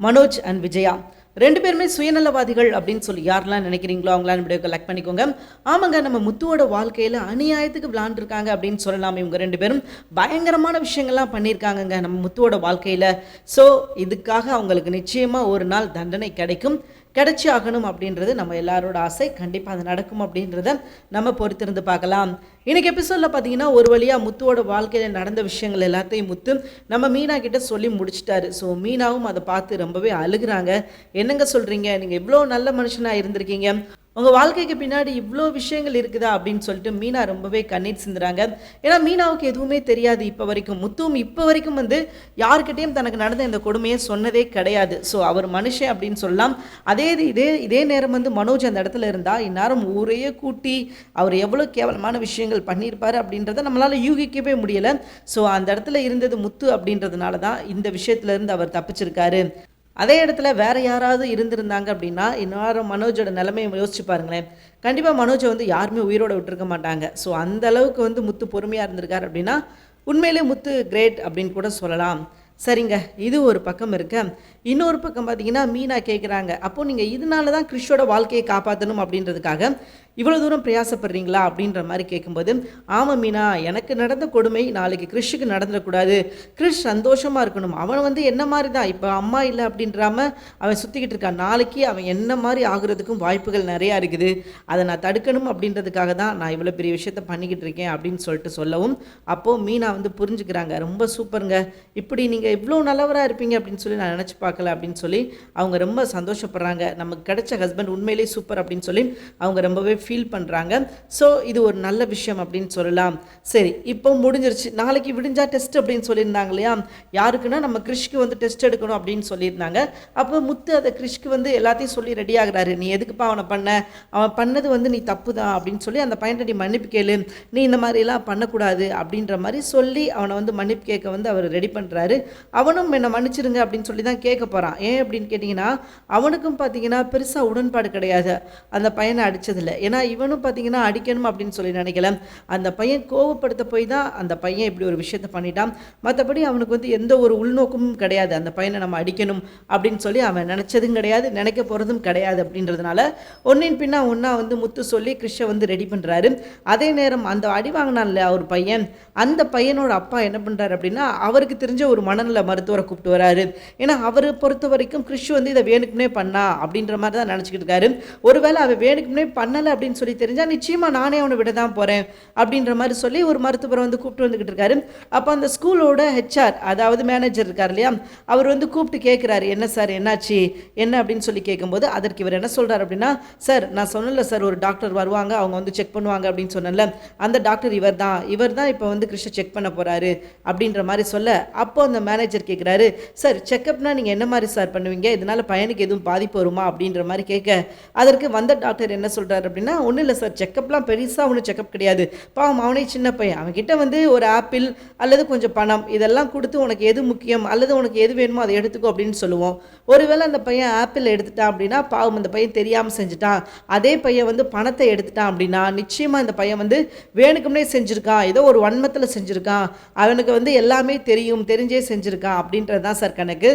Manoj and Vijaya. ரெண்டு பேருமே சுயநலவாதிகள் அப்படின்னு சொல்லி யாரெல்லாம் நினைக்கிறீங்களோ அவங்களாம் வீடியோ கலெக்ட் பண்ணிக்கோங்க. ஆமாங்க நம்ம முத்துவோட வாழ்க்கையில் அநியாயத்துக்கு விளாண்டுருக்காங்க அப்படின்னு சொல்லலாம் இவங்க ரெண்டு பேரும். பயங்கரமான விஷயங்கள்லாம் பண்ணியிருக்காங்கங்க நம்ம முத்துவோட வாழ்க்கையில். ஸோ இதுக்காக அவங்களுக்கு நிச்சயமாக ஒரு நாள் தண்டனை கிடைக்கும். கிடச்சி ஆகணும் அப்படின்றது நம்ம எல்லாரோட ஆசை. கண்டிப்பாக அது நடக்கும் அப்படின்றத நம்ம பொறுத்திருந்து பார்க்கலாம். இன்றைக்கி எபிசோடில் பார்த்தீங்கன்னா ஒரு வழியாக முத்துவோட வாழ்க்கையில் நடந்த விஷயங்கள் எல்லாத்தையும் முத்து நம்ம மீனா கிட்ட சொல்லி முடிச்சிட்டாரு. ஸோ மீனாவும் அதை பார்த்து ரொம்பவே அழுகுறாங்க. என்னங்க சொல்கிறீங்க நீங்கள் இவ்வளோ நல்ல மனுஷனாக இருந்திருக்கீங்க. உங்கள் வாழ்க்கைக்கு பின்னாடி இவ்வளோ விஷயங்கள் இருக்குதா அப்படின்னு சொல்லிட்டு மீனா ரொம்பவே கண்ணீர் சிந்துறாங்க. ஏன்னா மீனாவுக்கு எதுவுமே தெரியாது இப்போ வரைக்கும். முத்துவும் இப்போ வரைக்கும் வந்து யாருக்கிட்டேயும் தனக்கு நடந்த இந்த கொடுமையை சொன்னதே கிடையாது. ஸோ அவர் மனுஷன் அப்படின்னு சொல்லலாம். அதே இது இதே இதே நேரம் வந்து மனோஜ் அந்த இடத்துல இருந்தால் இந்நேரம் ஊரையே கூட்டி அவர் எவ்வளோ கேவலமான விஷயங்கள் பண்ணியிருப்பார் அப்படின்றத நம்மளால் யூகிக்கவே முடியலை. ஸோ அந்த இடத்துல இருந்தது முத்து அப்படின்றதுனால தான் இந்த விஷயத்துலேருந்து அவர் தப்பிச்சிருக்காரு. அதே இடத்துல வேற யாராவது இருந்திருந்தாங்க அப்படின்னா இந்நேரம் மனோஜோட நிலைமையை யோசிச்சு பாருங்களேன். கண்டிப்பாக மனோஜை வந்து யாருமே உயிரோட விட்டுருக்க மாட்டாங்க. ஸோ அந்த அளவுக்கு வந்து முத்து பொறுமையாக இருந்திருக்கார் அப்படின்னா உண்மையிலே முத்து கிரேட் அப்படின்னு கூட சொல்லலாம். சரிங்க இது ஒரு பக்கம் இருக்க. இன்னொரு பக்கம் பார்த்தீங்கன்னா மீனா கேட்குறாங்க அப்போது நீங்கள் இதனால தான் கிறிஷோட வாழ்க்கையை காப்பாற்றணும் அப்படின்றதுக்காக இவ்வளோ தூரம் பிரயாசப்படுறீங்களா அப்படின்ற மாதிரி கேட்கும்போது ஆமாம் மீனா எனக்கு நடந்த கொடுமை நாளைக்கு கிறிஷுக்கு நடந்துடக்கூடாது. கிறிஷ் சந்தோஷமாக இருக்கணும். அவன் வந்து என்ன மாதிரி தான் இப்போ அம்மா இல்லை அப்படின்றாம அவன் சுற்றிக்கிட்டு இருக்கான். நாளைக்கு அவன் என்ன மாதிரி ஆகுறதுக்கும் வாய்ப்புகள் நிறையா இருக்குது. அதை நான் தடுக்கணும் அப்படின்றதுக்காக தான் நான் இவ்வளோ பெரிய விஷயத்த பண்ணிக்கிட்டு இருக்கேன் அப்படின்னு சொல்லிட்டு சொல்லவும் அப்போது மீனா வந்து புரிஞ்சுக்கிறாங்க. ரொம்ப சூப்பருங்க. இப்படி நீங்கள் இவ்வளோ நல்லவராக இருப்பீங்க அப்படின்னு சொல்லி நான் நினச்சி பார்க்கல அப்படின்னு சொல்லி அவங்க ரொம்ப சந்தோஷப்படுறாங்க. நமக்கு கிடைச்ச ஹஸ்பண்ட் உண்மையிலேயே சூப்பர் அப்படின்னு சொல்லி அவங்க ரொம்பவே ஃபீல் பண்ணுறாங்க ஸோ இது ஒரு நல்ல விஷயம் அப்படின்னு சொல்லலாம். சரி இப்போ முடிஞ்சிருச்சு. நாளைக்கு விடிஞ்சா டெஸ்ட் அப்படின்னு சொல்லியிருந்தாங்க இல்லையா? யாருக்குன்னா நம்ம கிறிஷ்க்கு வந்து டெஸ்ட் எடுக்கணும் அப்படின்னு சொல்லியிருந்தாங்க. அப்போ முத்து அதை கிறிஷ்க்கு வந்து எல்லாத்தையும் சொல்லி ரெடி ஆகுறாரு. நீ எதுக்குப்பா அவனை பண்ண? அவன் பண்ணது வந்து நீ தப்பு தான் அப்படின்னு சொல்லி அந்த பையன்கிட்ட நீ மன்னிப்பு கேளு. நீ இந்த மாதிரிலாம் பண்ணக்கூடாது அப்படின்ற மாதிரி சொல்லி அவனை வந்து மன்னிப்பு கேட்க வந்து அவர் ரெடி பண்ணுறாரு அவனும் என்னை மன்னிச்சிருங்க அப்படின்னு சொல்லி தான் கேட்க போகிறான் ஏன் அப்படின்னு கேட்டிங்கன்னா அவனுக்கும் பார்த்தீங்கன்னா பெருசாக உடன்பாடு கிடையாது. அந்த பையனை அடித்ததில்ல ஏன்னா இவனும் பார்த்தீங்கன்னா அடிக்கணும் அப்படின்னு சொல்லி நினைக்கல. அந்த பையன் கோவப்படுத்த போய் தான் அந்த பையன் இப்படி ஒரு விஷயத்த பண்ணிட்டான். மற்றபடி அவனுக்கு வந்து எந்த ஒரு உள்நோக்கமும் கிடையாது. அந்த பையனை நம்ம அடிக்கணும் அப்படின்னு சொல்லி அவன் நினச்சதும் கிடையாது நினைக்க போகிறதும் கிடையாது அப்படின்றதுனால ஒன்றின் பின்னா ஒன்றா வந்து முத்து சொல்லி கிருஷ்ண வந்து ரெடி பண்ணுறாரு அதே நேரம் அந்த அடி வாங்கினான்ல அவர் பையன். அந்த பையனோட அப்பா என்ன பண்ணுறாரு அப்படின்னா அவருக்கு தெரிஞ்ச ஒரு மனநல மருத்துவரை கூப்பிட்டு வராரு. ஏன்னா அவர் பொறுத்த வரைக்கும் கிறிஷ் வந்து இதை வேணுக்குனே பண்ணா அப்படின்ற மாதிரி தான் நினச்சிக்கிட்டு இருக்காரு. ஒருவேளை அவன் வேணுக்குனே பண்ணலை அப்படின்னு சொல்லி தெரிஞ்சால் நிச்சயமாக நானே அவனை விட தான் போகிறேன் அப்படின்ற மாதிரி சொல்லி ஒரு மருத்துவரை வந்து கூப்பிட்டு வந்துக்கிட்டு இருக்காரு. அப்போ அந்த ஸ்கூலோட ஹெச்ஆர் அதாவது மேனேஜர் இருக்கார் இல்லையா அவர் வந்து கூப்பிட்டு கேட்குறாரு என்ன சார் என்னாச்சு? என்ன? அப்படின்னு சொல்லி கேட்கும்போது அதற்கு இவர் என்ன சொல்கிறார் அப்படின்னா சார் நான் சொன்னல சார் ஒரு டாக்டர் வருவாங்க அவங்க வந்து செக் பண்ணுவாங்க அப்படின்னு சொன்னல அந்த டாக்டர் இவர் தான். இவர் தான் இப்போ வந்து கிருஷ்ண செக் பண்ண போகிறாரு அப்படின்ற மாதிரி சொல்ல அப்போ அந்த மேனேஜர் கேட்குறாரு சார் செக்கப்னா நீங்கள் என்ன மாதிரி சார் பண்ணுவீங்க? இதனால் பையனுக்கு எதுவும் பாதிப்பு வருமா? அப்படின்ற மாதிரி கேட்க அதற்கு வந்த டாக்டர் என்ன சொல்கிறார் அப்படின்னா ஒன்றும் இல்லை சார் செக்கப்லாம் பெருசாக ஒன்றும் செக்கப் கிடையாது. பாவம் அவனே சின்ன பையன். அவன்கிட்ட வந்து ஒரு ஆப்பிள் அல்லது கொஞ்சம் பணம் இதெல்லாம் கொடுத்து உனக்கு எது முக்கியம்? அல்லது உனக்கு எது வேணுமோ அதை எடுத்துக்கோ அப்படின்னு சொல்லுவோம். ஒருவேளை அந்த பையன் ஆப்பிள் எடுத்துட்டான் அப்படின்னா பாவம் அந்த பையன் தெரியாமல் செஞ்சுட்டான். அதே பையன் வந்து பணத்தை எடுத்துட்டான் அப்படின்னா நிச்சயமாக இந்த பையன் வந்து வேணுக்கும்னே செஞ்சுருக்கான். ஏதோ ஒரு வன்மத்தில் செஞ்சுருக்கான். அவனுக்கு வந்து எல்லாமே தெரியும் தெரிஞ்சே செஞ்சுருக்கான் அப்படின்றது தான் சார் கணக்கு.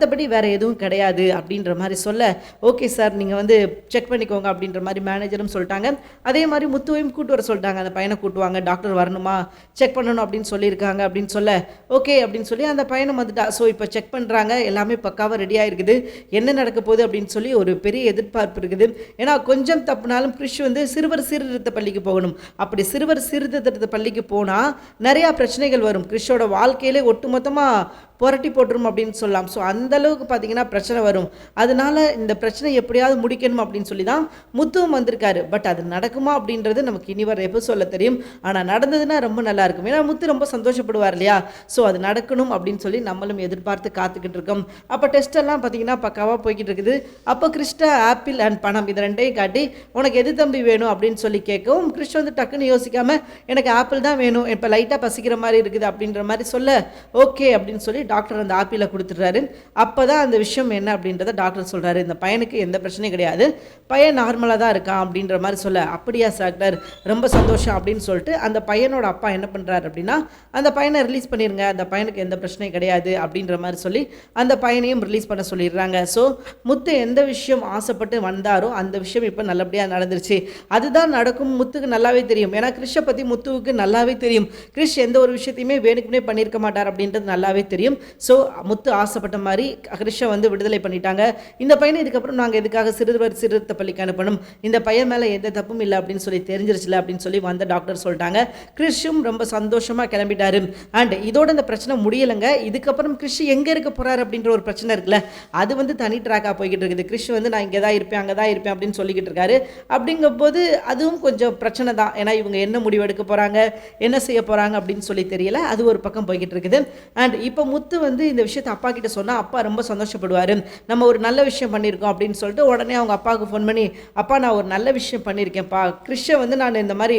மற்றபடி வேறு எதுவும் கிடையாது அப்படின்ற மாதிரி சொல்ல ஓகே சார் நீங்கள் வந்து செக் பண்ணிக்கோங்க அப்படின்ற மாதிரி மேனேஜரும் சொல்லிட்டாங்க. அதே மாதிரி முத்துவையும் கூட்டு வர சொல்லிட்டாங்க. அந்த பையனை கூட்டுவாங்க டாக்டர் வரணுமா? செக் பண்ணணும் அப்படின்னு சொல்லியிருக்காங்க அப்படின்னு சொல்ல ஓகே அப்படின்னு சொல்லி அந்த பையனை வந்துட்டா ஸோ இப்போ செக் பண்ணுறாங்க எல்லாமே பக்காவாக ரெடியாக இருக்குது என்ன நடக்க போகுது? அப்படின்னு சொல்லி ஒரு பெரிய எதிர்பார்ப்பு இருக்குது. ஏன்னா கொஞ்சம் தப்புனாலும் கிறிஷ் வந்து சிறுவர் சீர்திருத்த பள்ளிக்கு போகணும். அப்படி சிறுவர் சீர்திருத்த பள்ளிக்கு போனால் நிறையா பிரச்சனைகள் வரும். கிறிஷோட வாழ்க்கையிலே ஒட்டுமொத்தமாக புரட்டி போட்டுரும் அப்படின்னு சொல்லலாம். ஸோ அந்தளவுக்கு பார்த்தீங்கன்னா பிரச்சனை வரும். அதனால இந்த பிரச்சனை எப்படியாவது முடிக்கணும் அப்படின்னு சொல்லி தான் முத்துவும் வந்திருக்காரு. பட் அது நடக்குமா அப்படின்றது நமக்கு இனி வர எப்போ சொல்ல தெரியும். ஆனால் நடந்ததுன்னா ரொம்ப நல்லா இருக்கும். ஏன்னா முத்து ரொம்ப சந்தோஷப்படுவார் இல்லையா? ஸோ அது நடக்கணும் அப்படின்னு சொல்லி நம்மளும் எதிர்பார்த்து காத்துக்கிட்டு இருக்கோம். அப்போ டெஸ்ட்டெல்லாம் பார்த்தீங்கன்னா பக்காவாக போய்கிட்டு இருக்குது. அப்போ கிறிஸ்டா ஆப்பிள் அண்ட் பணம் இது ரெண்டையும் காட்டி உனக்கு எது தம்பி வேணும்? அப்படின்னு சொல்லி கேட்கவும் கிறிஸ்ட வந்து டக்குன்னு யோசிக்காமல் எனக்கு ஆப்பிள் தான் வேணும். இப்போ லைட்டாக பசிக்கிற மாதிரி இருக்குது அப்படின்ற மாதிரி சொல்ல ஓகே அப்படின்னு சொல்லி டாக்டர் அந்த ஆப்பியில் கொடுத்துட்றாரு. அப்போ தான் அந்த விஷயம் என்ன அப்படின்றத டாக்டர் சொல்கிறாரு இந்த பையனுக்கு எந்த பிரச்சனையும் கிடையாது. பையன் நார்மலாக தான் இருக்கான் அப்படின்ற மாதிரி சொல்ல அப்படியா டாக்டர் ரொம்ப சந்தோஷம் அப்படின்னு சொல்லிட்டு அந்த பையனோட அப்பா என்ன பண்ணுறாரு அப்படின்னா அந்த பையனை ரிலீஸ் பண்ணிடுங்க அந்த பையனுக்கு எந்த பிரச்சனையும் கிடையாது அப்படின்ற மாதிரி சொல்லி அந்த பையனையும் ரிலீஸ் பண்ண சொல்லிடுறாங்க. ஸோ முத்து எந்த விஷயம் ஆசைப்பட்டு வந்தாரோ அந்த விஷயம் இப்போ நல்லபடியாக நடந்துருச்சு. அதுதான் நடக்கும். முத்துக்கு நல்லாவே தெரியும். ஏன்னா கிறிஷை பற்றி முத்துவுக்கு நல்லாவே தெரியும். கிறிஷ் எந்த ஒரு விஷயத்தையுமே வேணுக்குனே பண்ணியிருக்க மாட்டார் அப்படின்றது நல்லாவே தெரியும். ஸோ முத்து ஆசைப்பட்ட மாதிரி கிறிஷை வந்து விடுதலை பண்ணிட்டாங்க. இந்த பையனை இதுக்கப்புறம் நாங்கள் எதுக்காக சிறுவர் சிறுத்த பள்ளிக்கு அனுப்பணும்? இந்த பையன் மேலே எந்த தப்பும் இல்லை அப்படின்னு சொல்லி தெரிஞ்சிருச்சுல அப்படின்னு சொல்லி வந்த டாக்டர் சொல்லிட்டாங்க. கிறிஷும் ரொம்ப சந்தோஷமாக கிளம்பிட்டாரு. அண்ட் இதோட இந்த பிரச்சனை முடியலைங்க. இதுக்கப்புறம் கிறிஷ் எங்கே இருக்க போகிறாரு அப்படின்ற ஒரு பிரச்சனை இருக்குல்ல. அது வந்து தனி ட்ராக்காக போய்கிட்டு இருக்குது. கிறிஷ் வந்து நான் இங்கே தான் இருப்பேன் அங்கே தான் இருப்பேன் அப்படின்னு சொல்லிக்கிட்டு இருக்காரு. அப்படிங்கும்போது அதுவும் கொஞ்சம் பிரச்சனை தான். ஏன்னா இவங்க என்ன முடிவு எடுக்க போகிறாங்க என்ன செய்ய போகிறாங்க அப்படின்னு சொல்லி தெரியல. அது ஒரு பக்கம் போய்கிட்டு இருக்குது. அண்ட் இப்போ முத்து வந்து இந்த விஷயத்தை அப்பா கிட்ட சொன்னால் அப்பா ரொம்ப சந்தோஷப்படுவார் நம்ம ஒரு நல்ல விஷயம் பண்ணியிருக்கோம் அப்படின்னு சொல்லிட்டு உடனே அவங்க அப்பாவுக்கு ஃபோன் பண்ணி அப்பா நான் ஒரு நல்ல விஷயம் பண்ணியிருக்கேன்ப்பா கிறிஷை வந்து நான் இந்த மாதிரி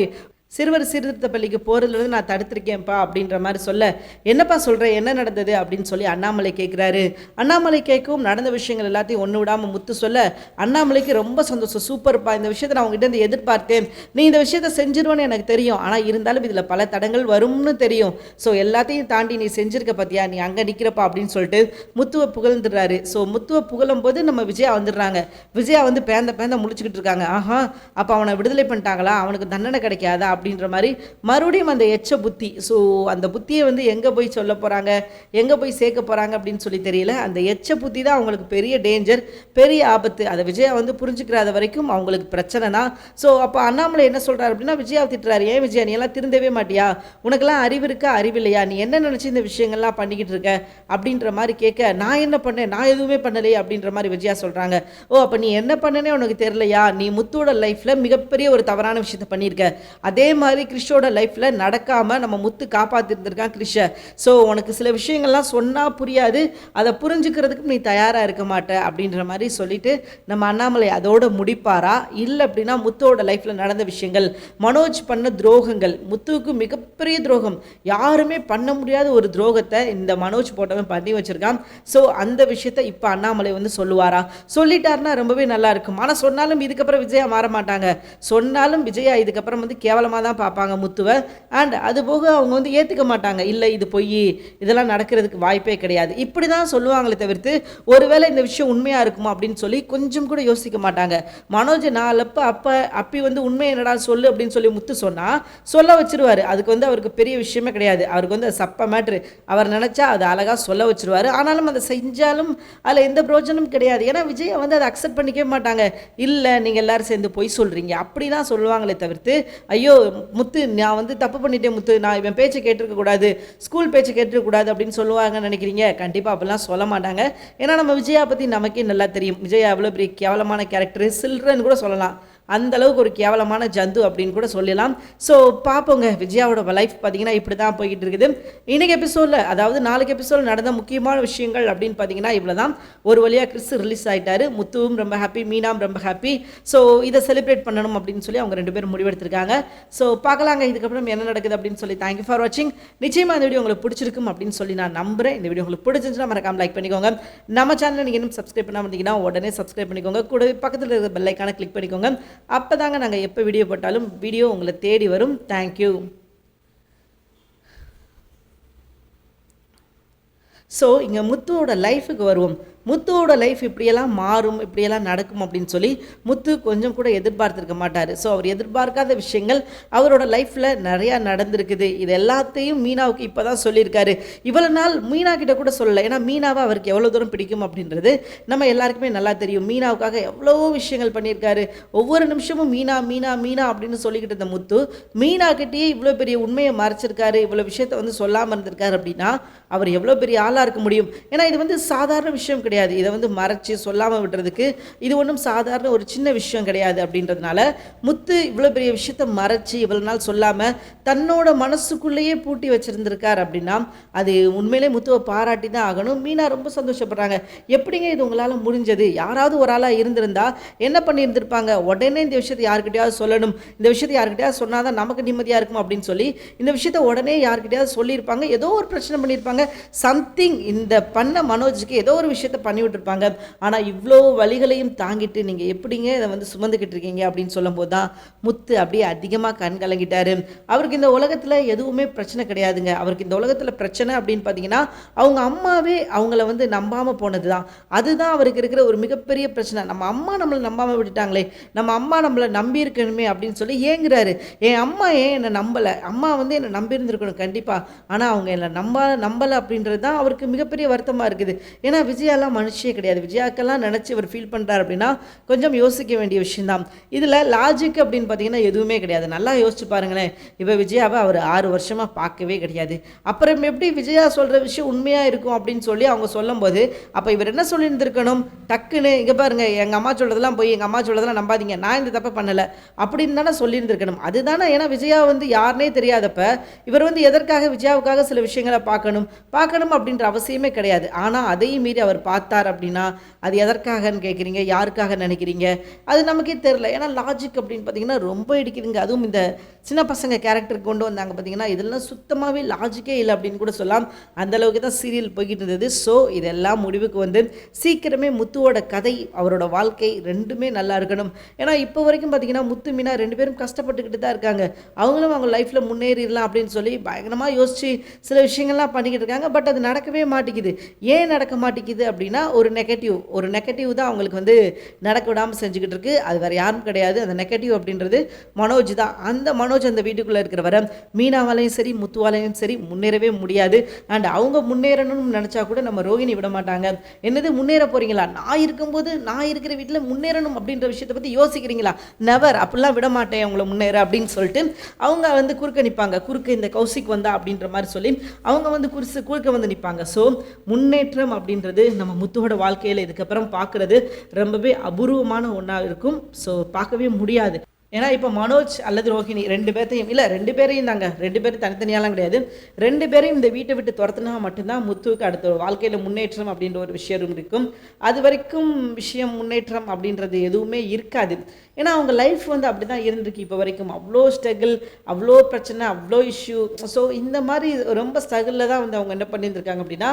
சிறுவர் சீர்திருத்த பள்ளிக்கு போகிறதுலேருந்து நான் தடுத்திருக்கேன்ப்பா அப்படின்ற மாதிரி சொல்ல என்னப்பா சொல்கிறேன் என்ன நடந்தது? அப்படின்னு சொல்லி அண்ணாமலை கேட்குறாரு அண்ணாமலை கேட்கவும் நடந்த விஷயங்கள் எல்லாத்தையும் ஒன்று விடாமல் முத்து சொல்ல அண்ணாமலைக்கு ரொம்ப சந்தோஷம். சூப்பர்ப்பா. இந்த விஷயத்தை நான் உங்ககிட்ட இருந்து எதிர்பார்த்தேன். நீ இந்த விஷயத்தை செஞ்சிருவேன்னு எனக்கு தெரியும். ஆனால் இருந்தாலும் இதில் பல தடங்கள் வரும்னு தெரியும். ஸோ எல்லாத்தையும் தாண்டி நீ செஞ்சிருக்க பார்த்தியா நீ அங்கே நிற்கிறப்பா அப்படின்னு சொல்லிட்டு முத்துவை புகழ்ந்துடுறாரு. ஸோ முத்துவை புகழும் போது நம்ம விஜயா வந்துடுறாங்க. விஜயா வந்து பேந்த பேந்த முடிச்சுக்கிட்டு இருக்காங்க. ஆஹா அப்போ அவனை விடுதலை பண்ணிட்டாங்களா? அவனுக்கு தண்டனை கிடைக்காதா? அப்படின்ற மாதிரி மறுபடியும் அந்த எச்ச புத்தி. ஸோ அந்த புத்தியை வந்து எங்கே போய் சொல்ல போகிறாங்க எங்கே போய் சேர்க்க போகிறாங்க அப்படின்னு சொல்லி தெரியல. அந்த எச்ச புத்தி தான் அவங்களுக்கு பெரிய டேஞ்சர் பெரிய ஆபத்து. அதை விஜயா வந்து புரிஞ்சுக்கிறாத வரைக்கும் அவங்களுக்கு பிரச்சனை தான் ஸோ அப்போ அண்ணாமலை என்ன சொல்கிறார் அப்படின்னா விஜயா திட்டுறாரு. ஏன் விஜயா நீ எல்லாம் திருந்தவே மாட்டியா? உனக்கெல்லாம் அறிவு இருக்கா? அறிவில்லையா நீ என்ன நினச்சி இந்த விஷயங்கள்லாம் பண்ணிக்கிட்டு இருக்க? அப்படின்ற மாதிரி கேட்க நான் என்ன பண்ணேன்? நான் எதுவுமே பண்ணலையே அப்படின்ற மாதிரி விஜயா சொல்கிறாங்க ஓ அப்போ நீ என்ன பண்ணனே உனக்கு தெரியலையா? நீ முத்தோட லைஃப்பில் மிகப்பெரிய ஒரு தவறான விஷயத்த பண்ணியிருக்க. அதே மாதிரி கிறிஷோட லைஃப்பில் நடக்காமல் நம்ம முத்து காப்பாற்றிருந்திருக்கான் கிறிஷை ஸோ உனக்கு சில விஷயங்கள்லாம் சொன்னால் புரியாது. அதை புரிஞ்சுக்கிறதுக்கு நீ தயாராக இருக்க மாட்ட அப்படின்ற மாதிரி சொல்லிட்டு நம்ம அண்ணாமலை அதோட முடிப்பாரா? இல்லை அப்படின்னா முத்துவோட லைஃப்பில் நடந்த விஷயங்கள். மனோஜ் பண்ண துரோகங்கள். முத்துவுக்கு மிகப்பெரிய துரோகம். யாருமே பண்ண முடியாத ஒரு துரோகத்தை இந்த மனோஜ் போட்டவன் பண்ணி வச்சிருக்கான். ஸோ அந்த விஷயத்தை இப்போ அண்ணாமலை வந்து சொல்லுவாரா? சொல்லிட்டாருன்னா ரொம்பவே நல்லா இருக்கும். ஆனால் சொன்னாலும் இதுக்கப்புறம் விஜயா மாற மாட்டாங்க. சொன்னாலும் விஜயா இதுக்கப்புறம் வந்து கேவலமாக தான் பார்ப்பாங்க முத்துவை அண்ட் அது போக அவங்க வந்து ஏற்றுக்க மாட்டாங்க. இல்லை இது பொய். இதெல்லாம் நடக்கிறதுக்கு வாய்ப்பே கிடையாது. இப்படி தான் சொல்லுவாங்களே தவிர்த்து ஒருவேளை இந்த விஷயம் உண்மையாக இருக்குமா அப்படின்னு சொல்லி கொஞ்சம் கூட யோசிக்க மாட்டாங்க. மனோஜ் நாளப்ப அப்போ அப்பி வந்து உண்மை என்னடா சொல்லு? அப்படின்னு சொல்லி முத்து சொன்னால் சொல்ல வச்சிருவார். அதுக்கு வந்து அவருக்கு பெரிய விஷயமே கிடையாது. அவருக்கு வந்து சப்ப மேட்ரு. அவர் நினச்சா அதை அழகாக சொல்ல வச்சிருவார். ஆனாலும் அதை செஞ்சாலும் அதில் எந்த பிரோஜனமும் கிடையாது. ஏன்னா விஜய் வந்து அதை அக்செப்ட் பண்ணிக்கவே மாட்டாங்க. இல்லை நீங்கள் எல்லாரும் சேர்ந்து பொய் சொல்கிறீங்க அப்படி தான் சொல்லுவாங்களே தவிர்த்து ஐயோ முத்து நான் வந்து தப்பு பண்ணிட்டேன் முத்து. நான் இவன் பேச்சு கேட்டிருக்க கூடாது. ஸ்கூல் பேச்சு கேட்டிருக்கக்கூடாது அப்படின்னு சொல்லுவாங்கன்னு நினைக்கிறீங்க. கண்டிப்பாக அப்படிலாம் சொல்ல மாட்டாங்க. ஏன்னா நம்ம விஜயா பற்றி நமக்கே நல்லா தெரியும். விஜயா எவ்வளோ பெரிய கேவலமான கேரக்டர் சில்ட்ரன் கூட சொல்லலாம். அந்த அளவுக்கு ஒரு கேவலமான ஜந்து அப்படின்னு கூட சொல்லலாம். ஸோ பார்ப்போங்க. விஜயாவோட லைஃப் பார்த்தீங்கன்னா இப்படி தான் போய்கிட்டு இருக்குது. இன்றைக்கி எபிசோடில் அதாவது நாளைக்கு எபிசோடில் நடந்த முக்கியமான விஷயங்கள் அப்படின்னு பார்த்தீங்கன்னா இவ்வளோ தான் ஒரு வழியாக கிறிஸ் ரிலீஸ் ஆகிட்டாரு முத்துவும் ரொம்ப ஹாப்பி மீனாம் ரொம்ப ஹாப்பி ஸோ இதை செலிப்ரேட் பண்ணணும் அப்படின்னு சொல்லி அவங்க ரெண்டு பேரும் முடிவெடுத்திருக்காங்க. ஸோ பார்க்கலாங்க. இதுக்கப்புறம் என்ன நடக்குது அப்படின்னு சொல்லி தேங்க்யூ ஃபார் வாட்சிங் நிச்சயமாக இந்த வீடியோ உங்களுக்கு பிடிச்சிருக்கும் அப்படின்னு சொல்லி நான் நம்புறேன். இந்த வீடியோ உங்களுக்கு பிடிச்சிருந்துச்சுன்னா மறக்காம லைக் பண்ணிக்கோங்க. நம்ம சேனலில் நீங்கள் இன்னும் சப்ஸ்கிரைப் பண்ணாமல் இருந்தீங்கன்னா உடனே சப்ஸ்கிரைப் பண்ணிக்கோங்க. கூட பக்கத்தில் இருக்கிற பெல்லைக்கான கிளிக் பண்ணிக்கோங்க. அப்போ தாங்க நாங்கள் எப்போ வீடியோ போட்டாலும் வீடியோ உங்களை தேடி வரும். தேங்க்யூ ஸோ இங்கே முத்துவோட லைஃபுக்கு வருவோம். முத்துவோட லைஃப் இப்படியெல்லாம் மாறும் இப்படியெல்லாம் நடக்கும் அப்படின்னு சொல்லி முத்து கொஞ்சம் கூட எதிர்பார்த்துருக்க மாட்டார். ஸோ அவர் எதிர்பார்க்காத விஷயங்கள் அவரோட லைஃப்பில் நிறையா நடந்திருக்குது. இது எல்லாத்தையும் மீனாவுக்கு இப்போ தான் சொல்லியிருக்காரு. இவ்வளோ நாள் மீனா கிட்ட கூட சொல்லலை. ஏன்னா மீனாவை அவருக்கு எவ்வளோ தூரம் பிடிக்கும் அப்படின்றது நம்ம எல்லாருக்குமே நல்லா தெரியும். மீனாவுக்காக எவ்வளோ விஷயங்கள் பண்ணியிருக்காரு. ஒவ்வொரு நிமிஷமும் மீனா மீனா மீனா அப்படின்னு சொல்லிக்கிட்டு இருந்த முத்து மீனா கிட்டேயே இவ்வளோ பெரிய உண்மையை மறைச்சிருக்காரு. இவ்வளோ விஷயத்த வந்து சொல்லாமல் இருந்திருக்காரு அப்படின்னா அவர் எவ்வளோ பெரிய ஆளாக இருக்க முடியும்? ஏன்னா இது வந்து சாதாரண விஷயம் கிடையாது. இதை வந்து மறைச்சி சொல்லாமல் விடுறதுக்கு இது ஒன்றும் சாதாரண ஒரு சின்ன விஷயம் கிடையாது அப்படின்றதுனால முத்து இவ்வளோ பெரிய விஷயத்த மறைச்சி இவ்வளோ நாள் சொல்லாமல் தன்னோட மனசுக்குள்ளேயே பூட்டி வச்சுருந்துருக்கார் அப்படின்னா அது உண்மையிலே முத்துவை பாராட்டி தான் ஆகணும். மீனா ரொம்ப சந்தோஷப்படுறாங்க. எப்படிங்க இது உங்களால் முடிஞ்சது? யாராவது ஒரு ஆளாக இருந்திருந்தா என்ன பண்ணியிருந்திருப்பாங்க? உடனே இந்த விஷயத்தை யாருக்கிட்டையாவது சொல்லணும். இந்த விஷயத்தை யாருக்கிட்டையாவது சொன்னால் தான் நமக்கு நிம்மதியாக இருக்கும் அப்படின்னு சொல்லி இந்த விஷயத்த உடனே யாருக்கிட்டையாவது சொல்லியிருப்பாங்க. ஏதோ ஒரு பிரச்சனை பண்ணியிருப்பாங்க. சம்திங் இந்த பண்ண மனோஜுக்கு ஏதோ ஒரு விஷயத்த பண்ணி விட்டுருப்பாங்க ஆனால் இவ்வளோ வழிகளையும் தாங்கிட்டு நீங்கள் எப்படிங்க இதை வந்து சுமந்துக்கிட்டு இருக்கீங்க அப்படின்னு சொல்லும்போது தான் முத்து அப்படியே அதிகமாக கண் கலங்கிட்டாரு. அவருக்கு இந்த உலகத்தில் எதுவுமே பிரச்சனை கிடையாதுங்க. அவருக்கு இந்த உலகத்தில் பிரச்சனை அப்படின்னு பார்த்தீங்கன்னா அவங்க அம்மாவே அவங்கள வந்து நம்பாமல் போனது தான் அதுதான் அவருக்கு இருக்கிற ஒரு மிகப்பெரிய பிரச்சனை. நம்ம அம்மா நம்மளை நம்பாமல் விட்டுட்டாங்களே நம்ம அம்மா நம்மளை நம்பியிருக்கணுமே அப்படின்னு சொல்லி ஏங்குறாரு. என் அம்மா ஏன் என்னை நம்பலை? அம்மா வந்து என்னை நம்பியிருந்திருக்கணும் கண்டிப்பாக ஆனால் அவங்க என்னை நம்ப நம்பலை அப்படின்றது தான் அவருக்கு மிகப்பெரிய வருத்தமாக இருக்குது. ஏன்னா விஜயாலாம் மனுஷியே கிடையாது. விஜயாக்கெல்லாம் நினச்சி அவர் ஃபீல் பண்ணுறாரு அப்படின்னா கொஞ்சம் யோசிக்க வேண்டிய விஷயம்தான். இதில் லாஜிக் அப்படின்னு பார்த்தீங்கன்னா எதுவுமே கிடையாது. நல்லா யோசிச்சு பாருங்களேன். இப்போ விஜயாவை அவர் ஆறு வருஷமாக பார்க்கவே கிடையாது. அப்புறம் எப்படி விஜயா சொல்கிற விஷயம் உண்மையாக இருக்கும் அப்படின்னு சொல்லி அவங்க சொல்லும்போது அப்போ இவர் என்ன சொல்லியிருந்திருக்கணும்? டக்குன்னு இங்கே பாருங்க எங்கள் அம்மா சொல்கிறதெல்லாம் போய் எங்கள் அம்மா சொல்கிறதெல்லாம் நம்பாதீங்க. நான் இந்த தப்பை பண்ணலை அப்படின்னு தானே சொல்லியிருந்திருக்கணும். அதுதானே ஏன்னா விஜயா வந்து யாருனே தெரியாதப்ப இவர் வந்து எதற்காக விஜயாவுக்காக சில விஷயங்களை பார்க்கணும்? பார்க்கணும் அப்படின்ற அவசியமே கிடையாது. ஆனால் அதையும் மீறி அவர் பார்த்தார் அப்படின்னா அது எதற்காகன்னு கேட்குறீங்க யாருக்காக நினைக்கிறீங்க? அது நமக்கே தெரில ஏன்னா லாஜிக் அப்படின்னு பார்த்தீங்கன்னா ரொம்ப இடிக்குதுங்க. அதுவும் இந்த சின்ன பசங்க கேரக்டர் கொண்டு வந்தாங்க பார்த்தீங்கன்னா இதெல்லாம் சுத்தமாகவே லாஜிக்கே இல்லை அப்படின்னு கூட சொல்லலாம். அந்தளவுக்கு தான் சீரியல் போய்கிட்டு இருந்தது. ஸோ இதெல்லாம் முடிவுக்கு வந்து சீக்கிரமே முத்துவோட கதை அவரோட வாழ்க்கை ரெண்டுமே நல்லா இருக்கணும். ஏன்னா இப்போ வரைக்கும் பார்த்தீங்கன்னா முத்து மீனா ரெண்டு பேரும் கஷ்டப்பட்டுக்கிட்டு தான் இருக்காங்க. அவங்களும் அவங்க லைஃப்பில் முன்னேறிடலாம் அப்படின்னு சொல்லி பயங்கரமாக யோசிச்சு சில விஷயங்கள்லாம் பண்ணிக்கிட்டு இருக்காங்க. பட் அது நடக்கவே மாட்டேங்குது. ஏன் நடக்க மாட்டேங்குது அப்படின்னா ஒரு நெகட்டிவ் ஒரு நெகட்டிவ் தான் அவங்களுக்கு வந்து நடக்க விடாமல் செஞ்சுக்கிட்டு இருக்கு. அது வேறு யாரும் கிடையாது. அந்த நெகட்டிவ் அப்படின்றது மனோஜ் தான். அந்த மனோஜ் அந்த வீட்டுக்குள்ளே இருக்கிற வர மீனாவாலையும் சரி முத்துவாலையும் சரி முன்னேறவே முடியாது. அண்ட் அவங்க முன்னேறணும்னு நினச்சா கூட நம்ம ரோகிணி விட மாட்டாங்க. என்னது முன்னேற போகிறீங்களா நான் இருக்கும்போது நான் இருக்கிற வீட்டில் முன்னேறணும் அப்படின்ற விஷயத்தை பற்றி யோசிக்கிறீங்களா? நெவர் அப்படிலாம் விட மாட்டேன் அவங்கள முன்னேற அப்படின்னு சொல்லிட்டு அவங்க வந்து குறுக்க நிற்பாங்க குறுக்க இந்த கௌசிக் வந்தா அப்படின்ற மாதிரி சொல்லி அவங்க வந்து குறுசு குறுக்க வந்து நிற்பாங்க ஸோ முன்னேற்றம் அப்படின்றது நம்ம முத்துவோட வாழ்க்கையில் இதுக்கப்புறம் பார்க்குறது ரொம்பவே அபூர்வமான ஒன்றாக இருக்கும். ஸோ பார்க்கவே முடியாது. ஏன்னா இப்போ மனோஜ் அல்லது ரோஹிணி ரெண்டு பேர்த்தையும் இல்லை ரெண்டு பேரையும் தாங்க. ரெண்டு பேரும் தனித்தனியாலாம் கிடையாது. ரெண்டு பேரையும் இந்த வீட்டை விட்டு துரத்துனா மட்டும்தான் முத்துவுக்கு அடுத்த வாழ்க்கையில் முன்னேற்றம் அப்படின்ற ஒரு விஷயம் இருக்கும். அது வரைக்கும் விஷயம் முன்னேற்றம் அப்படின்றது எதுவுமே இருக்காது. ஏன்னா அவங்க லைஃப் வந்து அப்படி தான் இருந்திருக்கு இப்போ வரைக்கும். அவ்வளோ ஸ்ட்ரகிள் அவ்வளோ பிரச்சனை அவ்வளோ இஷ்யூ ஸோ இந்த மாதிரி ரொம்ப ஸ்ட்ரகிளில் தான் வந்து அவங்க என்ன பண்ணியிருந்திருக்காங்க அப்படின்னா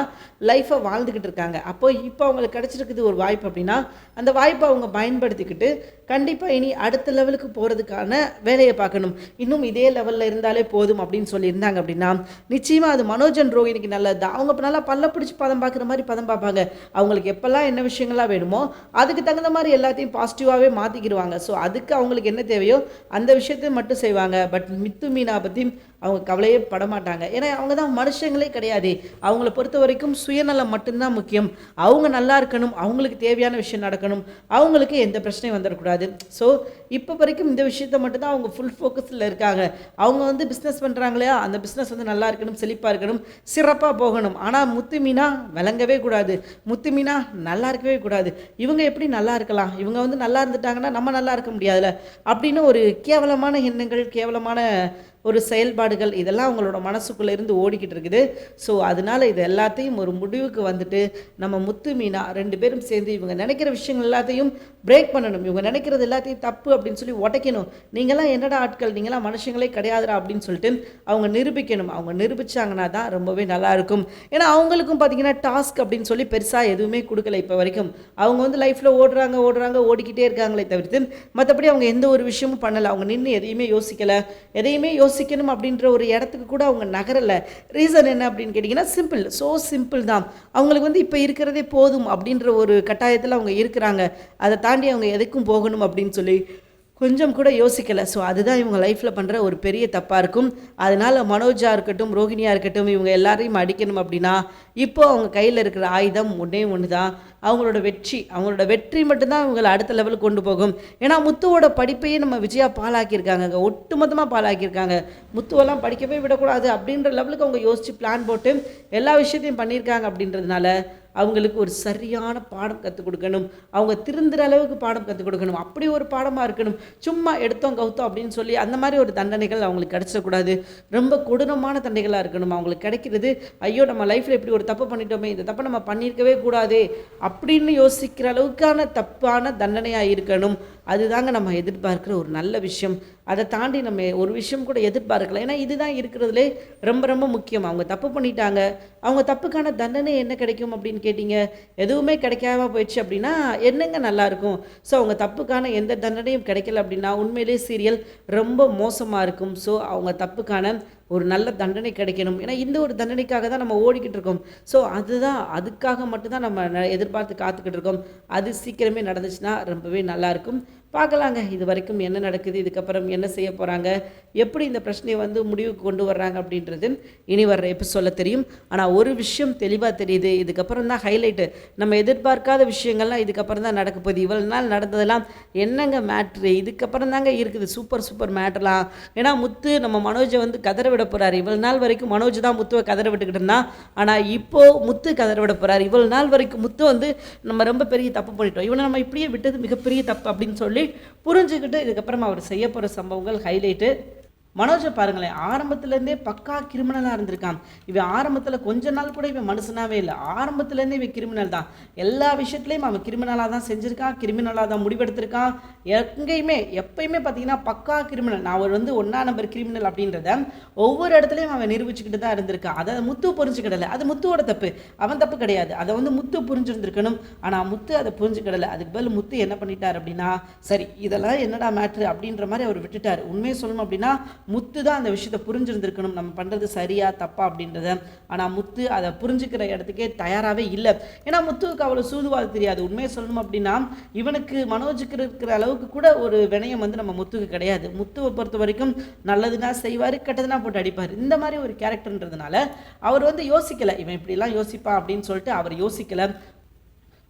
லைஃப்பை வாழ்ந்துக்கிட்டு இருக்காங்க. அப்போ இப்போ அவங்களுக்கு கிடச்சிருக்குது ஒரு வாய்ப்பு அப்படின்னா அந்த வாய்ப்பை அவங்க பயன்படுத்திக்கிட்டு கண்டிப்பாக இனி அடுத்த லெவலுக்கு போகிறதுக்கான வேலையை பார்க்கணும். இன்னும் இதே லெவலில் இருந்தாலே போதும் அப்படின்னு சொல்லியிருந்தாங்க அப்படின்னா நிச்சயமாக அது மனோஜன் ரோஹினிக்கு நல்லது தான். அவங்க இப்போ நல்லா பல்ல பிடிச்சி பதம் பார்க்குற மாதிரி பதம் பார்ப்பாங்க. அவங்களுக்கு எப்போல்லாம் என்ன விஷயங்கள்லாம் வேணுமோ அதுக்கு தகுந்த மாதிரி எல்லாத்தையும் பாசிட்டிவாகவே மாற்றிக்கிடுவாங்க ஸோ அதுக்கு அவங்களுக்கு என்ன தேவையோ அந்த விஷயத்தை மட்டும் செய்வாங்க. பட் மித்து மீனா பற்றி அவங்க கவலையே பட மாட்டாங்க ஏன்னா அவங்க தான் மனுஷங்களே கிடையாது. அவங்கள பொறுத்த வரைக்கும் சுயநலம் மட்டும்தான் முக்கியம். அவங்க நல்லா இருக்கணும் அவங்களுக்கு தேவையான விஷயம் நடக்கணும் அவங்களுக்கு எந்த பிரச்சனையும் வந்துடக்கூடாது. ஸோ இப்போ வரைக்கும் இந்த விஷயத்த மட்டும்தான் அவங்க ஃபுல் ஃபோக்கஸில் இருக்காங்க. அவங்க வந்து பிஸ்னஸ் பண்ணுறாங்களே அந்த பிஸ்னஸ் வந்து நல்லா இருக்கணும் செழிப்பாக இருக்கணும் சிறப்பாக போகணும். ஆனால் முத்து மீனா விளங்கவே கூடாது. முத்து மீனா நல்லா இருக்கவே கூடாது. இவங்க எப்படி நல்லா இருக்கலாம்? இவங்க வந்து நல்லா இருந்துட்டாங்கன்னா நம்ம நல்லா இருக்க முடியாதுல்ல? அப்படின்னு ஒரு கேவலமான எண்ணங்கள் கேவலமான ஒரு செயல்பாடுகள் இதெல்லாம் அவங்களோட மனசுக்குள்ளே இருந்து ஓடிக்கிட்டு இருக்குது. ஸோ அதனால இது எல்லாத்தையும் ஒரு முடிவுக்கு வந்துட்டு நம்ம முத்து மீனா ரெண்டு பேரும் சேர்ந்து இவங்க நினைக்கிற விஷயங்கள் எல்லாத்தையும் பிரேக் பண்ணணும். இவங்க நினைக்கிறது எல்லாத்தையும் தப்பு அப்படின்னு சொல்லி உடைக்கணும் நீங்களாம் என்னடா ஆட்கள்? நீங்களாம் மனுஷங்களே கிடையாதுடா அப்படின்னு சொல்லிட்டு அவங்க நிரூபிக்கணும். அவங்க நிரூபிச்சாங்கன்னா தான் ரொம்பவே நல்லா இருக்கும். ஏன்னா அவங்களுக்கும் பார்த்தீங்கன்னா டாஸ்க் அப்படின்னு சொல்லி பெருசாக எதுவுமே கொடுக்கல இப்போ வரைக்கும். அவங்க வந்து லைஃப்பில் ஓடுறாங்க ஓடுறாங்க ஓடிக்கிட்டே இருக்காங்களே தவிர்த்து மற்றபடி அவங்க எந்த ஒரு விஷயமும் பண்ணலை. அவங்க நின்று எதையுமே யோசிக்கலை. எதையுமே யோசிக்கணும் அப்படின்ற ஒரு இடத்துக்கு கூட அவங்க நகரலை. ரீசன் என்ன அப்படின்னு கேட்டிங்கன்னா சிம்பிள் ஸோ சிம்பிள் தான். அவங்களுக்கு வந்து இப்போ இருக்கிறதே போதும் அப்படின்ற ஒரு கட்டாயத்தில் அவங்க இருக்கிறாங்க. அதை தாண்டி அவங்க எதுக்கும் போகணும் அப்படின்னு சொல்லி கொஞ்சம் கூட யோசிக்கலை. ஸோ அதுதான் இவங்க லைஃப்பில் பண்ணுற ஒரு பெரிய தப்பாக இருக்கும். அதனால் மனோஜாக இருக்கட்டும் ரோஹிணியாக இருக்கட்டும் இவங்க எல்லாரையும் அடிக்கணும் அப்படின்னா இப்போ அவங்க கையில் இருக்கிற ஆயுதம் ஒன்றே ஒன்று தான் அவங்களோட வெற்றி அவங்களோட வெற்றி மட்டும்தான் இவங்களை அடுத்த லெவலுக்கு கொண்டு போகும். ஏன்னா முத்துவோட படிப்பையே நம்ம விஜயா பாலாக்கியிருக்காங்க ஒட்டுமொத்தமாக பாலாக்கியிருக்காங்க முத்துவெல்லாம் படிக்கவே விடக்கூடாது அப்படின்ற லெவலுக்கு அவங்க யோசித்து பிளான் போட்டு எல்லா விஷயத்தையும் பண்ணியிருக்காங்க அப்படின்றதுனால அவங்களுக்கு ஒரு சரியான பாடம் கற்றுக் கொடுக்கணும். அவங்க திருந்துற அளவுக்கு பாடம் கற்றுக் கொடுக்கணும். அப்படி ஒரு பாடமாக இருக்கணும். சும்மா எடுத்தோம் கவுத்தோம் அப்படின்னு சொல்லி அந்த மாதிரி ஒரு தண்டனைகள் அவங்களுக்கு கிடைச்சிடக்கூடாது. ரொம்ப கொடூரமான தண்டனைகளாக இருக்கணும். அவங்களுக்கு கிடைக்கிறது ஐயோ நம்ம லைஃப்பில் இப்படி ஒரு தப்பு பண்ணிட்டோமே இந்த தப்பை நம்ம பண்ணியிருக்கவே கூடாதே அப்படின்னு யோசிக்கிற அளவுக்கான தப்பான தண்டனையாக இருக்கணும். அதுதாங்க நம்ம எதிர்பார்க்குற ஒரு நல்ல விஷயம். அதை தாண்டி நம்ம ஒரு விஷயம் கூட எதிர்பார்க்கலாம் ஏன்னா இதுதான் இருக்கிறதுலே ரொம்ப ரொம்ப முக்கியம். அவங்க தப்பு பண்ணிட்டாங்க. அவங்க தப்புக்கான தண்டனை என்ன கிடைக்கும் அப்படின்னு கேட்டிங்க? எதுவுமே கிடைக்காம போயிடுச்சு அப்படின்னா என்னங்க நல்லாயிருக்கும் ஸோ அவங்க தப்புக்கான எந்த தண்டனையும் கிடைக்கல அப்படின்னா உண்மையிலேயே சீரியல் ரொம்ப மோசமாக இருக்கும். ஸோ அவங்க தப்புக்கான ஒரு நல்ல தண்டனை கிடைக்கணும். ஏன்னா இந்த ஒரு தண்டனைக்காக தான் நம்ம ஓடிக்கிட்டு இருக்கோம். ஸோ அதுதான் அதுக்காக மட்டும்தான் நம்ம ந- எதிர்பார்த்து காத்துக்கிட்டு இருக்கோம். அது சீக்கிரமே நடந்துச்சுன்னா ரொம்பவே நல்லாயிருக்கும் பார்க்கலாங்க. இது வரைக்கும் என்ன நடக்குது இதுக்கப்புறம் என்ன செய்ய போகிறாங்க எப்படி இந்த பிரச்சனையை வந்து முடிவுக்கு கொண்டு வர்றாங்க அப்படின்றது இனி வர்ற எப்போ சொல்ல தெரியும். ஆனால் ஒரு விஷயம் தெளிவாக தெரியுது. இதுக்கப்புறம் தான் ஹைலைட்டு நம்ம எதிர்பார்க்காத விஷயங்கள்லாம் இதுக்கப்புறம் தான் நடக்க போகுது. இவ்வளோ நாள் நடந்ததெல்லாம் என்னங்க மேட்ரு இதுக்கப்புறம் தாங்க இருக்குது. சூப்பர் சூப்பர் மேட்ருலாம் ஏன்னா முத்து நம்ம மனோஜை வந்து கதற விட போகிறாரு இவ்வளவு நாள் வரைக்கும் மனோஜ் தான் முத்துவை கதற விட்டுக்கிட்டு இருந்தான். ஆனால் இப்போது முத்து கதற விட போகிறாரு இவ்வளவு நாள் வரைக்கும் முத்து வந்து நம்ம ரொம்ப பெரிய தப்பு பண்ணிட்டோம். இவனை நம்ம இப்படியே விட்டது மிகப்பெரிய தப்பு அப்படின்னு சொல்லி புரிஞ்சுக்கிட்டு இதுக்கப்புறம் அவர் செய்ய போகிற சம்பவங்கள் ஹைலைட்டு மனோஜை பாருங்களேன் ஆரம்பத்துலேருந்தே பக்கா கிரிமினலாக இருந்திருக்கான். இவன் ஆரம்பத்தில் கொஞ்ச நாள் கூட இவன் மனுஷனாவே இல்லை. ஆரம்பத்துலேருந்தே இவன் கிரிமினல் தான். எல்லா விஷயத்துலையும் அவன் கிரிமினலாக தான் செஞ்சுருக்கான் கிரிமினலாக தான் முடிவெடுத்திருக்கான் எங்கேயுமே எப்பயுமே பார்த்தீங்கன்னா பக்கா கிரிமினல் நான் அவர் வந்து ஒன்றா நம்பர் கிரிமினல் அப்படின்றத ஒவ்வொரு இடத்துலையும் அவன் நிரூபிச்சுக்கிட்டு தான் இருந்திருக்கான் அதை முத்து புரிஞ்சுக்கிடலை. அது முத்துவோட தப்பு. அவன் தப்பு கிடையாது. அதை வந்து முத்து புரிஞ்சிருந்திருக்கணும். ஆனால் முத்து அதை புரிஞ்சுக்கிடலை. அதுக்கு பதில் முத்து என்ன பண்ணிட்டார் அப்படின்னா சரி இதெல்லாம் என்னடா மேட்ரு அப்படின்ற மாதிரி அவர் விட்டுட்டார். உண்மையை சொல்லணும் அப்படின்னா முத்து தான் அந்த விஷயத்தை புரிஞ்சிருந்துருக்கணும். நம்ம பண்ணுறது சரியா தப்பா அப்படின்றத. ஆனால் முத்து அதை புரிஞ்சுக்கிற இடத்துக்கே தயாராகவே இல்லை. ஏன்னா முத்துவுக்கு அவ்வளோ சூதுவாது தெரியாது. உண்மையை சொல்லணும் அப்படின்னா இவனுக்கு மனோஜுக்கு இருக்கிற அளவுக்கு கூட ஒரு வினயம் வந்து நம்ம முத்துக்கு கிடையாது. முத்துவை பொறுத்த வரைக்கும் நல்லதுனா செய்வார் கெட்டதுனா போட்டு அடிப்பார். இந்த மாதிரி ஒரு கேரக்டர்ன்றதுனால அவர் வந்து யோசிக்கலை. இவன் இப்படிலாம் யோசிப்பான் அப்படின்னு சொல்லிட்டு அவர் யோசிக்கலை.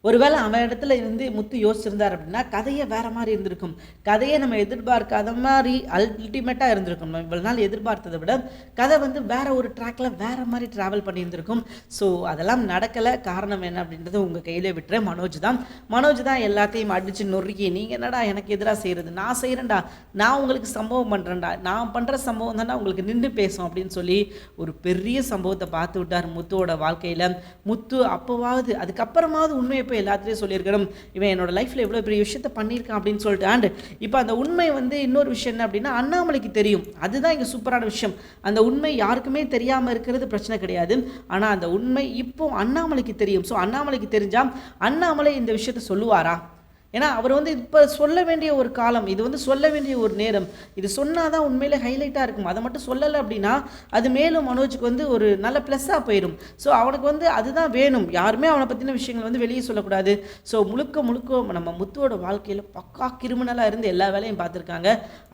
ஒருவேளை அவன் இடத்துல இருந்து முத்து யோசிச்சிருந்தார் அப்படின்னா கதையே வேற மாதிரி இருந்திருக்கும். கதையை நம்ம எதிர்பார்க்காத மாதிரி அல்டிமேட்டாக இருந்திருக்கும். நம்ம நாள் எதிர்பார்த்ததை விட கதை வந்து வேற ஒரு ட்ராக்ல வேற மாதிரி ட்ராவல் பண்ணியிருந்திருக்கும். ஸோ அதெல்லாம் நடக்கலை. காரணம் என்ன அப்படின்றது உங்கள் கையிலே விட்டுற மனோஜ் தான். மனோஜ் தான் எல்லாத்தையும் அடிச்சு நொறுக்கி நீங்கள் என்னடா எனக்கு எதிராக செய்கிறது நான் செய்கிறேன்டா நான் உங்களுக்கு சம்பவம் பண்ணுறேன்டா நான் பண்ணுற சம்பவம் தானே உங்களுக்கு நின்று பேசும் அப்படின்னு சொல்லி ஒரு பெரிய சம்பவத்தை பார்த்து விட்டார் முத்துவோட வாழ்க்கையில். முத்து அப்போவாவது அதுக்கப்புறமாவது உண்மையை போய் எல்லாத்துலேயும் சொல்லியிருக்கணும் இவன் என்னோட லைஃப்பில் எவ்வளோ பெரிய விஷயத்த பண்ணியிருக்கான் அப்படின்னு சொல்லிட்டு. அண்ட் இப்போ அந்த உண்மை வந்து இன்னொரு விஷயம் என்ன அப்படின்னா அண்ணாமலைக்கு தெரியும். அதுதான் இங்கே சூப்பரான விஷயம். அந்த உண்மை யாருக்குமே தெரியாமல் இருக்கிறது பிரச்சனை கிடையாது. ஆனால் அந்த உண்மை இப்போ அண்ணாமலைக்கு தெரியும். ஸோ அண்ணாமலைக்கு தெரிஞ்சால் அண்ணாமலை இந்த விஷயத்த சொல்லுவாரா? ஏன்னா அவர் வந்து இப்போ சொல்ல வேண்டிய ஒரு காலம் இது வந்து சொல்ல வேண்டிய ஒரு நேரம். இது சொன்னால் தான் உண்மையிலே ஹைலைட்டாக இருக்கும். அதை மட்டும் சொல்லலை அப்படின்னா அது மேலும் மனோஜுக்கு வந்து ஒரு நல்ல ப்ளஸ்ஸாக போயிடும் ஸோ அவனுக்கு வந்து அதுதான் வேணும். யாருமே அவனை பற்றின விஷயங்கள் வந்து வெளியே சொல்லக்கூடாது. ஸோ முழுக்க முழுக்க நம்ம முத்துவோட வாழ்க்கையில் பக்கா கிரிமினலாக இருந்து எல்லா வேலையும் பார்த்துருக்காங்க.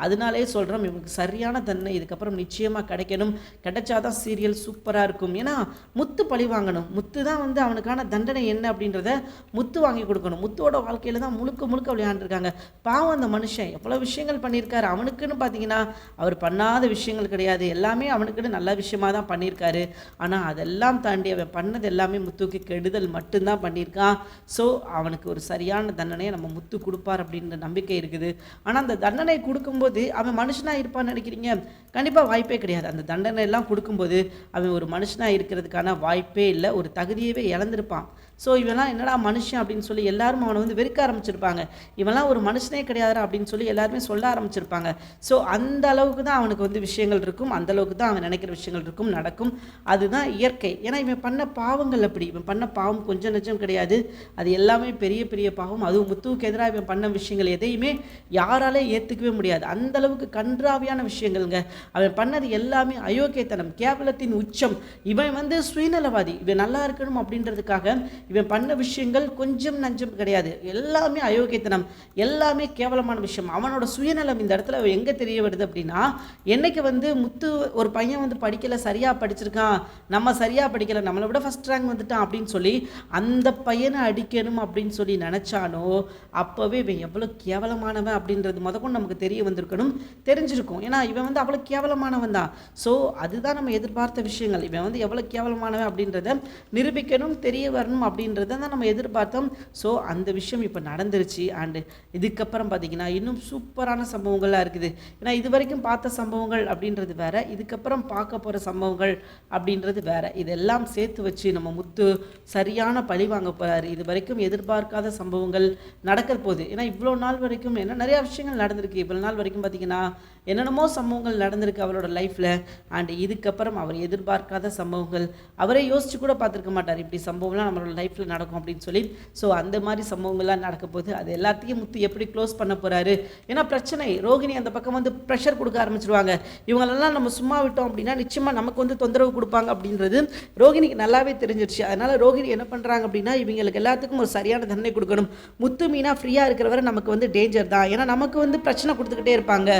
அதனாலே சொல்கிறோம் இவனுக்கு சரியான தண்டனை இதுக்கப்புறம் நிச்சயமாக கிடைக்கணும். கிடைச்சாதான் சீரியல் சூப்பராக இருக்கும். ஏன்னா முத்து பழி வாங்கணும். முத்து தான் வந்து அவனுக்கான தண்டனை என்ன அப்படின்றத முத்து வாங்கி கொடுக்கணும். முத்துவோட வாழ்க்கையில் தான் முழுக்க முழுக்க விளையாண்டுருக்காங்க. பாவம் அந்த மனுஷன். எவ்வளோ விஷயங்கள் பண்ணியிருக்காரு. அவனுக்குன்னு பார்த்தீங்கன்னா அவர் பண்ணாத விஷயங்கள் கிடையாது. எல்லாமே அவனுக்குன்னு நல்ல விஷயமா தான் பண்ணியிருக்காரு. ஆனால் அதெல்லாம் தாண்டி அவன் பண்ணது எல்லாமே முத்துக்கு கெடுதல் மட்டும்தான் பண்ணியிருக்கான். ஸோ அவனுக்கு ஒரு சரியான தண்டனையை நம்ம முத்து கொடுப்பார் அப்படின்ற நம்பிக்கை இருக்குது. ஆனால் அந்த தண்டனை கொடுக்கும்போது அவன் மனுஷனாக இருப்பான்னு நினைக்கிறீங்க? கண்டிப்பாக வாய்ப்பே கிடையாது. அந்த தண்டனை எல்லாம் கொடுக்கும்போது அவன் ஒரு மனுஷனாக இருக்கிறதுக்கான வாய்ப்பே இல்லை. ஒரு தகுதியவே இழந்திருப்பான். ஸோ இவெல்லாம் என்னடா மனுஷன் அப்படின்னு சொல்லி எல்லாரும் அவனை வந்து வெறுக்க ஆரம்பிச்சிருப்பாங்க. இவன்லாம் ஒரு மனுஷனே கிடையாதுடா அப்படின்னு சொல்லி எல்லாருமே சொல்ல ஆரம்பிச்சிருப்பாங்க. ஸோ அந்த அளவுக்கு தான் அவனுக்கு வந்து விஷயங்கள் இருக்கும். அந்த அளவுக்கு தான் அவன் நினைக்கிற விஷயங்கள் இருக்கும் நடக்கும். அதுதான் இயற்கை. ஏன்னா இவன் பண்ண பாவங்கள் அப்படி. இவன் பண்ண பாவம் கொஞ்சம் நஞ்சம் கிடையாது. அது எல்லாமே பெரிய பெரிய பாவம். அதுவும் முத்துவுக்கு எதிராக இவன் பண்ண விஷயங்கள் எதையுமே யாராலே ஏற்றுக்கவே முடியாது. அந்த அளவுக்கு கன்றாவியான விஷயங்கள்ங்க. அவன் பண்ணது எல்லாமே அயோக்கியத்தனம் கேவலத்தின் உச்சம். இவன் வந்து சுயநலவாதி. இவன் நல்லா இருக்கணும் அப்படின்றதுக்காக இவன் பண்ண விஷயங்கள் கொஞ்சம் நஞ்சம் கிடையாது. எல்லாமே அயோக்கியத்தனம். எல்லாமே கேவலமான விஷயம். அவனோட சுயநலம் இந்த இடத்துல எங்கே தெரிய வருது அப்படின்னா என்னைக்கு வந்து முத்து ஒரு பையன் வந்து படிக்கலை சரியாக படிச்சிருக்கான் நம்ம சரியாக படிக்கலை நம்மளை விட ஃபஸ்ட் ரேங்க் வந்துட்டான் அப்படின்னு சொல்லி அந்த பையனை அடிக்கணும் அப்படின்னு சொல்லி நினச்சானோ அப்போவே இவன் எவ்வளோ கேவலமானவன் அப்படின்றது முதற்கொண்டு நமக்கு தெரிய வந்திருக்கணும். தெரிஞ்சிருக்கும். ஏன்னா இவன் வந்து அவ்வளோ கேவலமானவன் தான். ஸோ அதுதான் நம்ம எதிர்பார்த்த விஷயங்கள். இவன் வந்து எவ்வளோ கேவலமானவன் அப்படின்றத நிரூபிக்கணும் தெரிய வரணும் அப்படின்றத தான் நம்ம எதிர்பார்த்தோம். ஸோ அந்த விஷயம் இப்போ நடந்துருச்சு. அண்டு இதுக்கப்புறம் பார்த்தீங்கன்னா இன்னும் சூப்பரான சம்பவங்கள்லாம் இருக்குது. ஏன்னா இது வரைக்கும் பார்த்த சம்பவங்கள் அப்படின்றது வேறு. இதுக்கப்புறம் பார்க்க போகிற சம்பவங்கள் அப்படின்றது வேற. இதெல்லாம் சேர்த்து வச்சு நம்ம முத்து சரியான பழி வாங்க போகிறாரு இது வரைக்கும் எதிர்பார்க்காத சம்பவங்கள் நடக்கிற போகுது. ஏன்னா இவ்வளோ நாள் வரைக்கும் என்ன நிறையா விஷயங்கள் நடந்திருக்கு. இவ்வளோ நாள் வரைக்கும் பார்த்தீங்கன்னா என்னென்னமோ சம்பவங்கள் நடந்திருக்கு அவரோட லைஃப்பில் அண்ட் இதுக்கப்புறம் அவர் எதிர்பார்க்காத சம்பவங்கள் அவரே யோசிச்சு கூட பார்த்துருக்க மாட்டார். இப்படி சம்பவம்லாம் நம்மளோட லைஃப் லைஃப்பில் நடக்கும் அப்படின்னு சொல்லி. ஸோ அந்த மாதிரி சம்பவங்கள்லாம் நடக்க போகுது. அது எல்லாத்தையும் முத்து எப்படி க்ளோஸ் பண்ண போகிறாரு ஏன்னா பிரச்சனை. ரோகிணி அந்த பக்கம் வந்து ப்ரெஷர் கொடுக்க ஆரம்பிச்சிருவாங்க. இவங்களெல்லாம் நம்ம சும்மா விட்டோம் அப்படின்னா நிச்சயமாக நமக்கு வந்து தொந்தரவு கொடுப்பாங்க அப்படின்றது ரோகிணிக்கு நல்லாவே தெரிஞ்சிருச்சு. அதனால் ரோகிணி என்ன பண்ணுறாங்க அப்படின்னா இவங்களுக்கு எல்லாத்துக்கும் ஒரு சரியான தண்டனை கொடுக்கணும். முத்து மீனாக ஃப்ரீயாக இருக்கிறவரை நமக்கு வந்து டேஞ்சர் தான். ஏன்னா நமக்கு வந்து பிரச்சனை கொடுத்துக்கிட்டே இருப்பாங்க.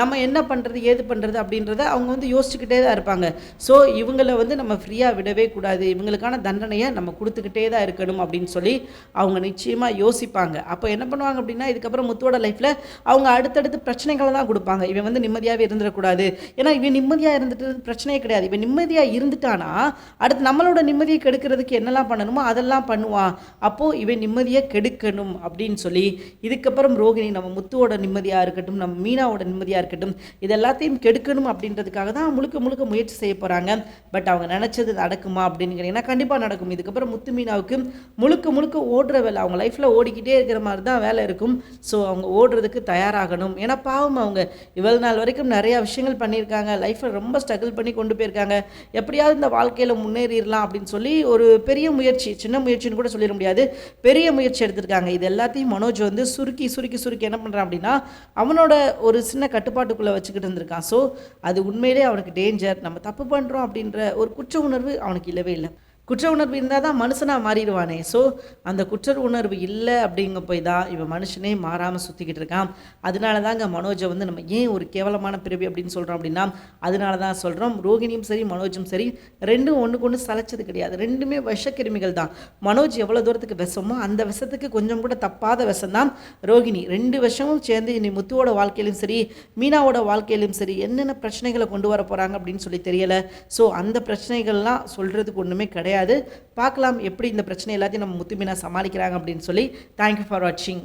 நம்ம என்ன பண்ணுறது ஏது பண்ணுறது அப்படின்றத அவங்க வந்து யோசிச்சுக்கிட்டே தான் இருப்பாங்க. ஸோ இவங்களை வந்து நம்ம ஃப்ரீயாக விடவே கூடாது. இவங்களுக்கான தண்டனையை நம்ம கொடுத்துக்கிட்டே தான் இருக்கணும் அப்படின்னு சொல்லி அவங்க நிச்சயமாக யோசிப்பாங்க. அப்போ என்ன பண்ணுவாங்க அப்படின்னா இதுக்கப்புறம் முத்துவோட லைஃப்பில் அவங்க அடுத்தடுத்து பிரச்சனைகளை தான் கொடுப்பாங்க. இவன் வந்து நிம்மதியாகவே இருந்துடக்கூடாது. ஏன்னா இவன் நிம்மதியாக இருந்துட்டு பிரச்சனையே கிடையாது. இவன் நிம்மதியாக இருந்துட்டானா அடுத்து நம்மளோட நிம்மதியை கெடுக்கிறதுக்கு என்னெல்லாம் பண்ணணுமோ அதெல்லாம் பண்ணுவான். அப்போது இவன் நிம்மதியை கெடுக்கணும் அப்படின்னு சொல்லி இதுக்கப்புறம் ரோகிணி நம்ம முத்துவோட நிம்மதியாக இருக்கட்டும் நம்ம மீனாவோட நிம்மதியாக இருக்கட்டும் இது எல்லாத்தையும் கெடுக்கணும் அப்படின்றதுக்காக தான் முழுக்க முழுக்க முயற்சி செய்ய போகிறாங்க பட் அவங்க நினச்சது நடக்குமா அப்படின்னு கேட்டிங்கன்னா கண்டிப்பாக நடக்கும். இதுக்கப்புறம் முத்து மீனாவுக்கு முழுக்க முழுக்க ஓடுற வேலை. அவங்க லைஃப்பில் ஓடிக்கிட்டே இருக்கிற மாதிரி தான் வேலை இருக்கும். ஸோ அவங்க ஓடுறதுக்கு தயாராகணும். ஏன்னா பாவம் அவங்க இவ்வளவு நாள் வரைக்கும் நிறையா விஷயங்கள் பண்ணியிருக்காங்க. லைஃப்பில் ரொம்ப ஸ்ட்ரகிள் பண்ணி கொண்டு போயிருக்காங்க. எப்படியாவது இந்த வாழ்க்கையில் முன்னேறிடலாம் அப்படின்னு சொல்லி ஒரு பெரிய முயற்சி சின்ன முயற்சின்னு கூட சொல்லிட முடியாது. பெரிய முயற்சி எடுத்திருக்காங்க. இது எல்லாத்தையும் மனோஜ் வந்து சுருக்கி சுருக்கி சுருக்கி என்ன பண்ணுறான் அப்படின்னா அவனோட ஒரு சின்ன கட்டுப்பாட்டுக்குள்ளே வச்சுக்கிட்டு இருந்திருக்கான். ஸோ அது உண்மையிலே அவனுக்கு டேஞ்சர் நம்ம தப்பு பண்ணுறோம் அப்படின்ற ஒரு குற்ற உணர்வு அவனுக்கு இல்லவே இல்லை. குற்ற உணர்வு இருந்தால் தான் மனுஷனாக மாறிடுவானே. ஸோ அந்த குற்ற உணர்வு இல்லை அப்படிங்க போய் தான் இவன் மனுஷனே மாறாமல் சுற்றிக்கிட்டு இருக்கான். அதனால தாங்க மனோஜை வந்து நம்ம ஏன் ஒரு கேவலமான பிறவி அப்படின்னு சொல்கிறோம் அப்படின்னா அதனால தான் சொல்கிறோம் ரோகிணியும் சரி மனோஜும் சரி ரெண்டும் ஒன்றுக்கு ஒன்று சலைச்சது கிடையாது. ரெண்டுமே விஷக்கிருமிகள் தான். மனோஜ் எவ்வளோ தூரத்துக்கு விஷமோ அந்த விஷத்துக்கு கொஞ்சம் கூட தப்பாத விஷம் தான் ரோகிணி. ரெண்டு விஷமும் சேர்ந்து இனி முத்துவோட வாழ்க்கையிலும் சரி மீனாவோட வாழ்க்கையிலும் சரி என்னென்ன பிரச்சனைகளை கொண்டு வர போகிறாங்க அப்படின்னு சொல்லி தெரியலை. ஸோ அந்த பிரச்சனைகள்லாம் சொல்கிறதுக்கு ஒன்றுமே கிடையாது. பார்க்கலாம் எப்படி இந்த பிரச்சனை எல்லாத்தையும் நம்ம முத்துமினா சமாளிக்கிறாங்க அப்படின்னு சொல்லி. தேங்க்யூ ஃபார் வாட்சிங்